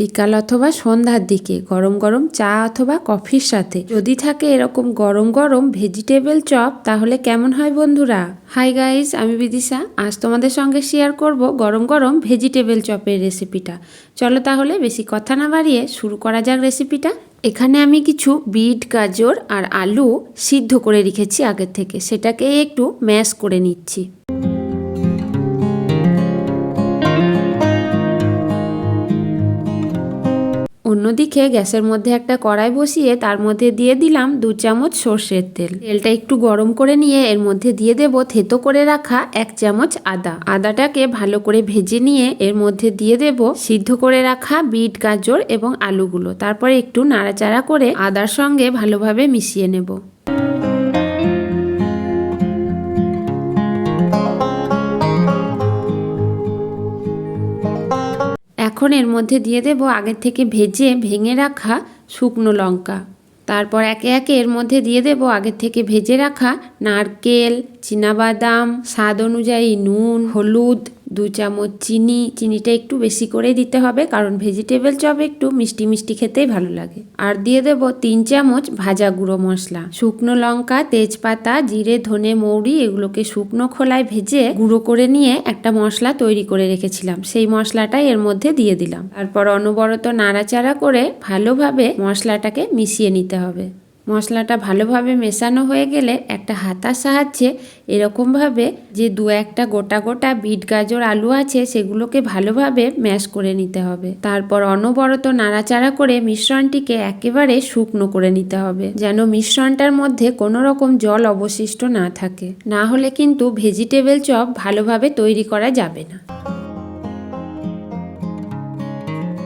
বিকাল অথবা সন্ধ্যার দিকে, গরম গরম চা অথবা কফির সাথে। যদি থাকে এরকম গরম গরম ভেজিটেবল চপ, তাহলে কেমন হয় বন্ধুরা? হাই গাইস, আমি বিদিশা। আজ তোমাদের সঙ্গে শেয়ার করব গরম গরম ভেজিটেবল চপের রেসিপিটা। চলো তাহলে বেশি কথা না বাড়িয়ে শুরু করা যাক রেসিপিটা। এখানে আমি কিছু বিট, গাজর আর আলু সিদ্ধ করে রেখেছি আগের থেকে। সেটাকে একটু ম্যাশ করে নিচ্ছি। অন্যদিকে গ্যাসের মধ্যে একটা কড়াই বসিয়ে তার মধ্যে দিয়ে দিলাম দু চামচ সর্ষের তেল। তেলটা একটু গরম করে নিয়ে এর মধ্যে দিয়ে দেব থেতো করে রাখা এক চামচ আদা। আদাটাকে ভালো করে ভেজে নিয়ে এর মধ্যে দিয়ে দেব সিদ্ধ করে রাখা বিট, গাজর এবং আলুগুলো। তারপরে একটু নাড়াচাড়া করে আদার সঙ্গে ভালোভাবে মিশিয়ে নেব। এখন এর মধ্যে দিয়ে দেব আগের থেকে ভেজে ভেঙে রাখা শুকনো লঙ্কা। তারপর একে একে এর মধ্যে দিয়ে দেব আগের থেকে ভেজে রাখা নারকেল বাদাম স্বাদ অনুযায়ী নুন, হলুদ দু চামচ চিনি, চিনিটা একটু বেশি করে দিতে হবে, কারণ ভেজিটেবল চপ একটু মিষ্টি মিষ্টি খেতেই ভালো লাগে। আর দিয়ে দেব তিন চামচ ভাজা গুঁড়ো মশলা। শুকনো লঙ্কা, তেজপাতা, জিরে, ধনে, মৌরি এগুলোকে শুকনো খোলায় ভেজে গুঁড়ো করে নিয়ে একটা মশলা তৈরি করে রেখেছিলাম। সেই মশলাটাই এর মধ্যে দিয়ে দিলাম। তারপর অনবরত নাড়াচাড়া করে ভালোভাবে মশলাটাকে মিশিয়ে নিতে হবে। মশলাটা ভালোভাবে মেশানো হয়ে গেলে একটা হাতার সাহায্যে এরকমভাবে যে দু একটা গোটা গোটা বিট গাজর আলু আছে সেগুলোকে ভালোভাবে ম্যাশ করে নিতে হবে। তারপর অনবরত নাড়াচাড়া করে মিশ্রণটিকে একেবারে শুকনো করে নিতে হবে যেন মিশ্রণটার মধ্যে কোনো রকম জল অবশিষ্ট না থাকে। না হলে কিন্তু ভেজিটেবল চপ ভালোভাবে তৈরি করা যাবে না।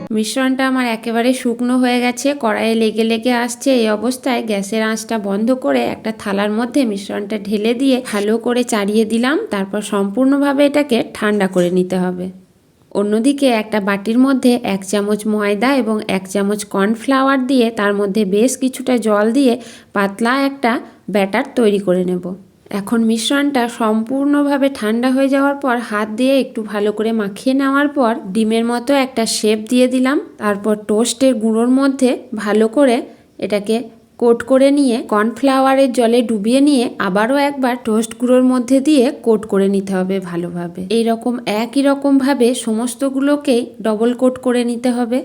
মিশ্রণটা আমার একেবারে শুকনো হয়ে গেছে, কড়াইয়ে লেগে লেগে আসছে। এই অবস্থায় গ্যাসের আঁচটা বন্ধ করে একটা থালার মধ্যে মিশ্রণটা ঢেলে দিয়ে ভালো করে চাড়িয়ে দিলাম। তারপর সম্পূর্ণভাবে এটাকে ঠান্ডা করে নিতে হবে। অন্যদিকে একটা বাটির মধ্যে এক চামচ ময়দা এবং এক চামচ কর্নফ্লাওয়ার দিয়ে তার মধ্যে বেশ কিছুটা জল দিয়ে পাতলা একটা ব্যাটার তৈরি করে নেব। এখন মিশ্রণটা সম্পূর্ণভাবে ঠান্ডা হয়ে যাওয়ার পর হাত দিয়ে একটু ভালো করে মাখিয়ে নেওয়ার পর ডিমের মতো একটা শেপ দিয়ে দিলাম। তারপর টোস্টের গুঁড়োর মধ্যে ভালো করে এটাকে কোট করে নিয়ে কর্নফ্লাওয়ারের জলে ডুবিয়ে নিয়ে আবারও একবার টোস্ট গুঁড়োর মধ্যে দিয়ে কোট করে নিতে হবে ভালোভাবে। এই রকম একই রকমভাবে সমস্তগুলোকেই ডবল কোট করে নিতে হবে।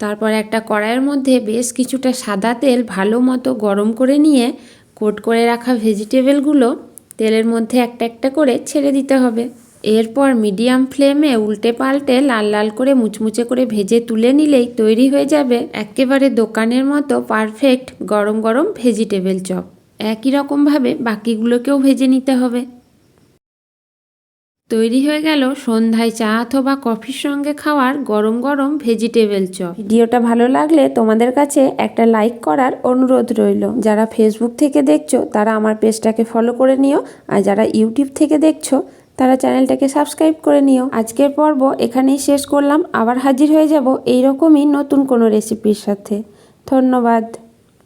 তারপর একটা কড়াইয়ের মধ্যে বেশ কিছুটা সাদা তেল ভালো মতো গরম করে নিয়ে কোট করে রাখা ভেজিটেবলগুলো তেলের মধ্যে একটা একটা করে ছেড়ে দিতে হবে। এরপর মিডিয়াম ফ্লেমে উল্টে পাল্টে লাল লাল করে মুচমুচে করে ভেজে তুলে নিলেই তৈরি হয়ে যাবে একেবারে দোকানের মতো পারফেক্ট গরম গরম ভেজিটেবল চপ। একই রকমভাবে বাকিগুলোকেও ভেজে নিতে হবে। তৈরি হয়ে গেল সন্ধ্যায় চা অথবা কফির সঙ্গে খাওয়ার গরম গরম ভেজিটেবল চপ। ভিডিওটা ভালো লাগলে তোমাদের কাছে একটা লাইক করার অনুরোধ রইল। যারা ফেসবুক থেকে দেখছ, তারা আমার পেজটাকে ফলো করে নিও। আর যারা ইউটিউব থেকে দেখছ, তারা চ্যানেলটাকে সাবস্ক্রাইব করে নিও। আজকের পর্ব এখানেই শেষ করলাম। আবার হাজির হয়ে যাব এইরকমই নতুন কোনো রেসিপির সাথে। ধন্যবাদ।